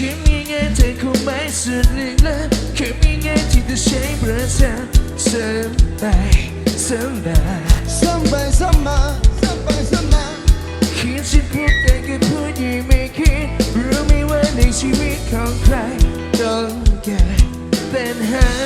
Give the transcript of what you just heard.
คิดยังไงเธอคงไม่สนิทแล้วคิดยังไงที่จะใช้ประสาทสบายสบายสบายสบายสบายสบายคิดจะพูดแต่ก็พูดยังไม่คิดรู้ไหมว่าในชีวิตของใครต้อการเป็นหา